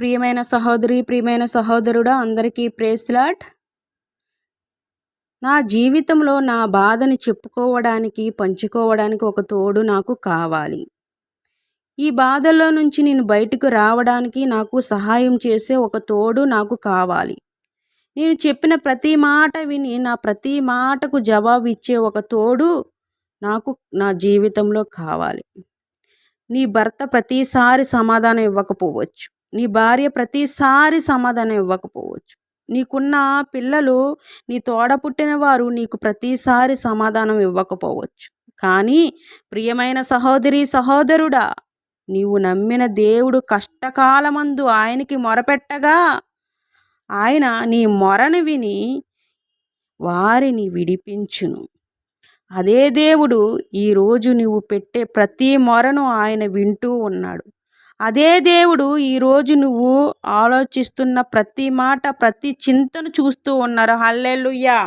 ప్రియమైన సహోదరి ప్రియమైన సహోదరుడా అందరికీ ప్రేస్లాట్ నా జీవితంలో నా బాధని చెప్పుకోవడానికి పంచుకోవడానికి ఒక తోడు నాకు కావాలి. ఈ బాధల్లో నుంచి నేను బయటకు రావడానికి నాకు సహాయం చేసే ఒక తోడు నాకు కావాలి. నేను చెప్పిన ప్రతి మాట విని నా ప్రతి మాటకు జవాబు ఇచ్చే ఒక తోడు నాకు నా జీవితంలో కావాలి. నీ భర్త ప్రతిసారి సమాధానం ఇవ్వకపోవచ్చు. నీ భార్య ప్రతిసారి సమాధానం ఇవ్వకపోవచ్చు. నీకున్న పిల్లలు నీ తోడ పుట్టిన వారు నీకు ప్రతిసారి సమాధానం ఇవ్వకపోవచ్చు. కానీ ప్రియమైన సహోదరి సహోదరుడా నీవు నమ్మిన దేవుడు కష్టకాలమందు ఆయనకి మొరపెట్టగా ఆయన నీ మొరను విని వారిని విడిపించును. అదే దేవుడు ఈరోజు నువ్వు పెట్టే ప్రతి మొరను ఆయన వింటూ ఉన్నాడు. అదే దేవుడు ఈరోజు నువ్వు ఆలోచిస్తున్న ప్రతి మాట ప్రతి చింతను చూస్తూ ఉన్నారు. హల్లెలుయ్యా